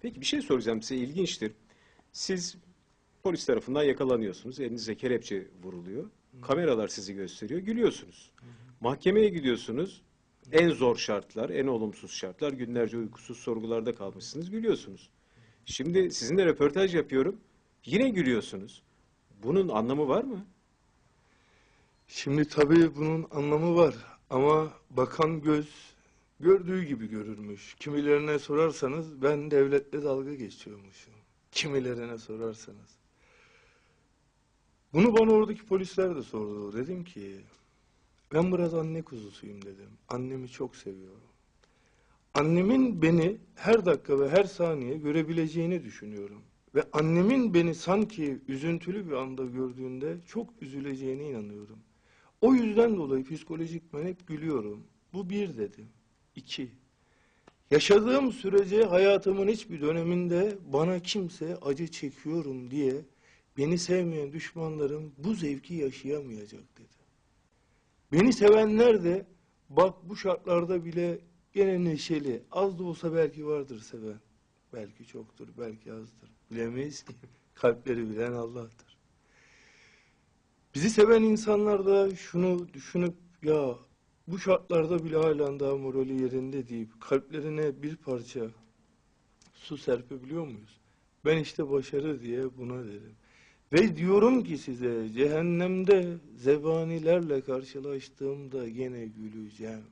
Peki bir şey soracağım size ilginçtir. Siz polis tarafından yakalanıyorsunuz. Elinize kelepçe vuruluyor. Kameralar sizi gösteriyor. Gülüyorsunuz. Mahkemeye gidiyorsunuz. En zor şartlar, en olumsuz şartlar. Günlerce uykusuz sorgularda kalmışsınız. Gülüyorsunuz. Şimdi sizinle röportaj yapıyorum. Yine gülüyorsunuz. Bunun anlamı var mı? Şimdi tabii bunun anlamı var ama bakan göz gördüğü gibi görürmüş. Kimilerine sorarsanız ben devletle dalga geçiyormuşum. Kimilerine sorarsanız. Bunu bana oradaki polisler de sordu. Dedim ki ben biraz anne kuzusuyum dedim. Annemi çok seviyorum. Annemin beni her dakika ve her saniye görebileceğini düşünüyorum. Ve annemin beni sanki üzüntülü bir anda gördüğünde çok üzüleceğine inanıyorum. O yüzden dolayı psikolojik ben hep gülüyorum. Bu bir dedim. İki. Yaşadığım sürece hayatımın hiçbir döneminde bana kimse acı çekiyorum diye beni sevmeyen düşmanlarım bu zevki yaşayamayacak dedi. Beni sevenler de bak bu şartlarda bile gene neşeli. Az da olsa belki vardır seven. Belki çoktur, belki azdır. Bilemeyiz ki. Kalpleri bilen Allah'tır. Bizi seven insanlar da şunu düşünüp ya bu şartlarda bile halen daha morali yerinde deyip kalplerine bir parça su serpebiliyor muyuz? Ben işte başarı diye buna derim. Ve diyorum ki size cehennemde zebanilerle karşılaştığımda gene güleceğim.